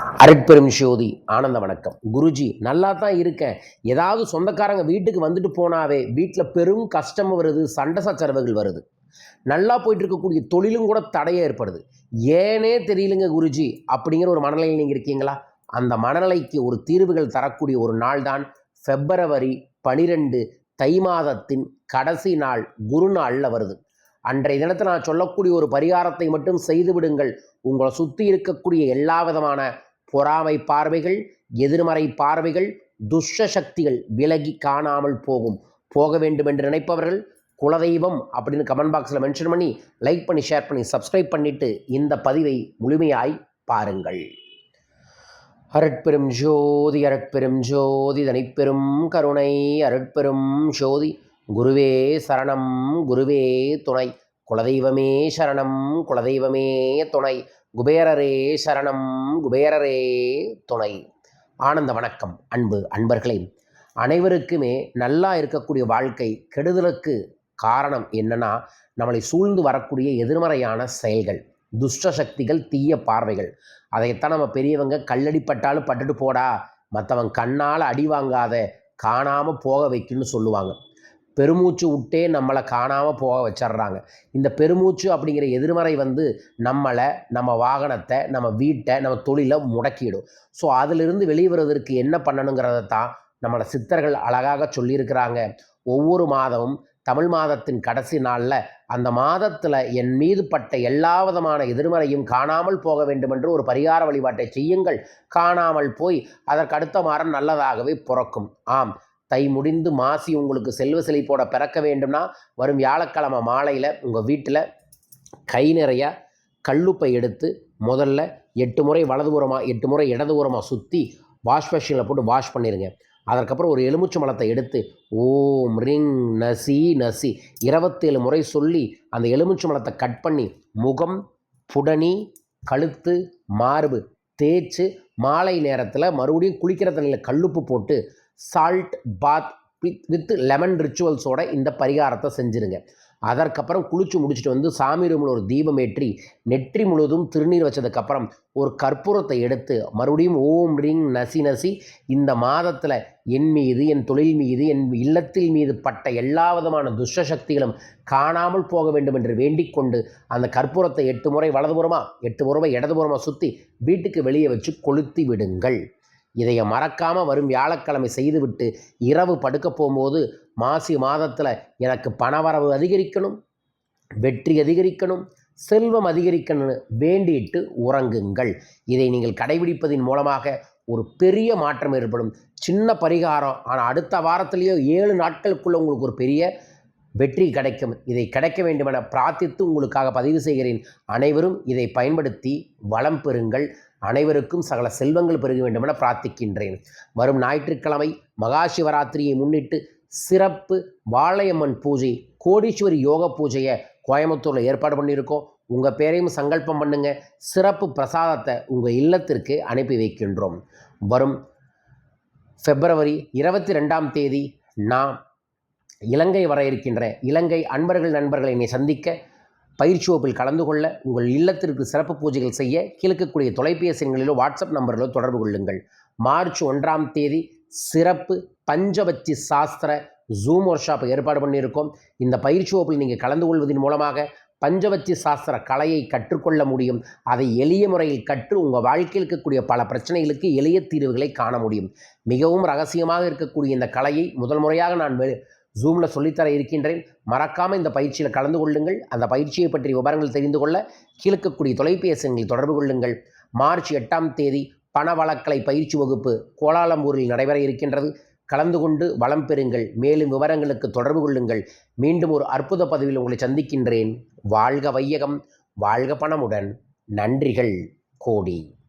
அருட்பெரும் ஜோதி ஆனந்த வணக்கம். குருஜி நல்லா தான் இருக்கேன். ஏதாவது சொந்தக்காரங்க வீட்டுக்கு வந்துட்டு போனாவே வீட்டில் பெரும் கஷ்டம் வருது சண்டை சச்சரவுகள் வருது. நல்லா போயிட்டு இருக்கக்கூடிய தொழிலும் கூட தடையே ஏற்படுது. ஏனே தெரியலங்க குருஜி அப்படிங்கிற ஒரு மனநிலையில் நீங்கள் இருக்கீங்களா? அந்த மனநிலைக்கு ஒரு தீர்வுகள் தரக்கூடிய ஒரு நாள் தான் ஃபெப்ரவரி பனிரெண்டு தை மாதத்தின் கடைசி நாள் குரு நாளில் வருது. அன்றைய தினத்தில் நான் சொல்லக்கூடிய ஒரு பரிகாரத்தை மட்டும் செய்து விடுங்கள். உங்களை சுற்றி இருக்கக்கூடிய எல்லா விதமான பொறாமை பார்வைகள் எதிர்மறை பார்வைகள் துஷ்ட சக்திகள் விலகி காணாமல் போகும். போக வேண்டும் என்று நினைப்பவர்கள் குலதெய்வம் அப்படின்னு கமெண்ட் பாக்ஸில் மென்ஷன் பண்ணி லைக் பண்ணி ஷேர் பண்ணி சப்ஸ்கிரைப் பண்ணிவிட்டு இந்த பதிவை முழுமையாய் பாருங்கள். அருட்பெரும் ஜோதி அருட்பெரும் ஜோதி தனிப்பெரும் கருணை அருட்பெரும் ஜோதி குருவே சரணம் குருவே துணை. குலதெய்வமே சரணம் குலதெய்வமே துணை. குபேரரே சரணம் குபேரரே துணை. ஆனந்த வணக்கம் அன்பு அன்பர்களே. அனைவருக்குமே நல்லா இருக்கக்கூடிய வாழ்க்கை கெடுதலுக்கு காரணம் என்னன்னா நம்மளை சூழ்ந்து வரக்கூடிய எதிர்மறையான செயல்கள் துஷ்ட சக்திகள் தீய பார்வைகள். அதைத்தான் நம்ம பெரியவங்க கல்லடிப்பட்டாலும் பட்டுட்டு போடா. மற்றவன் கண்ணால் அடி வாங்காத காணாமல் போக வைக்குன்னு சொல்லுவாங்க. பெருமூச்சு விட்டே நம்மளை காணாமல் போக வச்சிடுறாங்க. இந்த பெருமூச்சு அப்படிங்கிற எதிர்மறை வந்து நம்மளை நம்ம வாகனத்தை நம்ம வீட்டை நம்ம தொழிலை முடக்கிடும். ஸோ அதிலிருந்து வெளிவருவதற்கு என்ன பண்ணணுங்கிறத தான் நம்மளை சித்தர்கள் அழகாக சொல்லியிருக்கிறாங்க. ஒவ்வொரு மாதமும் தமிழ் மாதத்தின் கடைசி நாளில் அந்த மாதத்தில் என் மீது பட்ட எல்லா விதமான எதிர்மறையும் காணாமல் போக வேண்டும் என்று ஒரு பரிகார வழிபாட்டை செய்யுங்கள். காணாமல் போய் அதற்கு அடுத்த மாதம் நல்லதாகவே பிறக்கும். ஆம். தை முடிந்து மாசி உங்களுக்கு செல்வ செழிப்போட பிறக்க வேண்டும்னா வரும் வியாழக்கிழமை மாலையில் உங்கள் வீட்டில் கை நிறையா கல்லுப்பை எடுத்து முதல்ல எட்டு முறை வலதுபுறமாக எட்டு முறை இடதுபுறமாக சுற்றி வாஷ் மிஷினில் போட்டு வாஷ் பண்ணிடுங்க அதற்கப்புறம் ஒரு எலுமிச்சை மலத்தை எடுத்து ஓம் ரிங் நசி நசி இருபத்தேழு முறை சொல்லி அந்த எலுமிச்சை மலத்தை கட் பண்ணி முகம் புடனி கழுத்து மார்பு தேய்ச்சி மாலை நேரத்தில் மறுபடியும் குளிக்கிற தண்ணியில் கல்லுப்பு போட்டு salt bath with with lemon ரிச்சுவல்ஸோட இந்த பரிகாரத்தை செஞ்சுருங்க. அதற்கப்புறம் குளிச்சு முடிச்சுட்டு வந்து சாமி ரூமில் ஒரு தீபம் ஏற்றி நெற்றி முழுவதும் திருநீர் வச்சதுக்கப்புறம் ஒரு கற்பூரத்தை எடுத்து மறுபடியும் ஓம் ரிங் நசி நசி இந்த மாதத்தில் என் மீது என் தொழில் மீது என் இல்லத்தில் மீது பட்ட எல்லா விதமான துஷ்ட சக்திகளும் காணாமல் போக வேண்டும் என்று வேண்டிக் கொண்டு அந்த கற்பூரத்தை எட்டு முறை வலதுபுறமா எட்டு முறை இடதுபுறமாக சுற்றி வீட்டுக்கு வெளியே வச்சு கொளுத்தி விடுங்கள். இதை மறக்காமல் வரும் வியாழக்கிழமை செய்துவிட்டு இரவு படுக்க போகும்போது மாசி மாதத்தில் எனக்கு பணவரவு அதிகரிக்கணும் வெற்றி அதிகரிக்கணும் செல்வம் அதிகரிக்கணும்னு வேண்டிட்டு உறங்குங்கள். இதை நீங்கள் கடைபிடிப்பதன் மூலமாக ஒரு பெரிய மாற்றம் ஏற்படும். சின்ன பரிகாரம் ஆனால் அடுத்த வாரத்திலேயோ ஏழு நாட்களுக்குள்ளே உங்களுக்கு ஒரு பெரிய வெற்றி கிடைக்கும். இதை கிடைக்க வேண்டுமென பிரார்த்தித்து உங்களுக்காக பதிவு செய்கிறேன். அனைவரும் இதை பயன்படுத்தி வளம் பெறுங்கள். அனைவருக்கும் சகல செல்வங்கள் பெருக வேண்டுமென பிரார்த்திக்கின்றேன். வரும் ஞாயிற்றுக்கிழமை மகா சிவராத்திரியை முன்னிட்டு சிறப்பு வாழையம்மன் பூஜை கோடீஸ்வரி யோக பூஜையை கோயம்புத்தூரில் ஏற்பாடு பண்ணியிருக்கோம். உங்கள் பேரையும் சங்கல்பம் பண்ணுங்க. சிறப்பு பிரசாதத்தை உங்கள் இல்லத்திற்கு அனுப்பி வைக்கின்றோம். வரும் பிப்ரவரி இருபத்தி ரெண்டாம் தேதி நான் இலங்கை வர இருக்கின்ற இலங்கை அன்பர்கள் நண்பர்களை என்னை சந்திக்க பயிற்சி வகுப்பில் கலந்து கொள்ள உங்கள் இல்லத்திற்கு சிறப்பு பூஜைகள் செய்ய கிழக்கக்கூடிய தொலைபேசி எண்களிலோ வாட்ஸ்அப் நம்பரிலோ தொடர்பு கொள்ளுங்கள். மார்ச் ஒன்றாம் தேதி சிறப்பு பஞ்சபட்சி சாஸ்திர ஜூம் ஒர்க் ஷாப் ஏற்பாடு பண்ணியிருக்கோம். இந்த பயிற்சி வகுப்பில் நீங்கள் கலந்து கொள்வதன் மூலமாக பஞ்சபட்சி சாஸ்திர கலையை கற்றுக்கொள்ள முடியும். அதை எளிய முறையில் கற்று உங்கள் வாழ்க்கையில் இருக்கக்கூடிய பல பிரச்சனைகளுக்கு எளிய தீர்வுகளை காண முடியும். மிகவும் ரகசியமாக இருக்கக்கூடிய இந்த கலையை முதல் முறையாக நான் வெ ஜூமில் சொல்லித்தர இருக்கின்றேன். மறக்காமல் இந்த பயிற்சியில் கலந்து கொள்ளுங்கள். அந்த பயிற்சியை பற்றிய விவரங்கள் தெரிந்து கொள்ள கீழ்க்கக்கூடிய தொலைபேசி எண்ணில் தொடர்பு கொள்ளுங்கள். மார்ச் எட்டாம் தேதி பண வழக்கலை பயிற்சி வகுப்பு கோலாலம்பூரில் நடைபெற இருக்கின்றது. கலந்து கொண்டு வளம் பெறுங்கள். மேலும் விவரங்களுக்கு தொடர்பு கொள்ளுங்கள். மீண்டும் ஒரு அற்புத பதவியில் உங்களை சந்திக்கின்றேன். வாழ்க வையகம். வாழ்க பணமுடன். நன்றிகள். கோடி.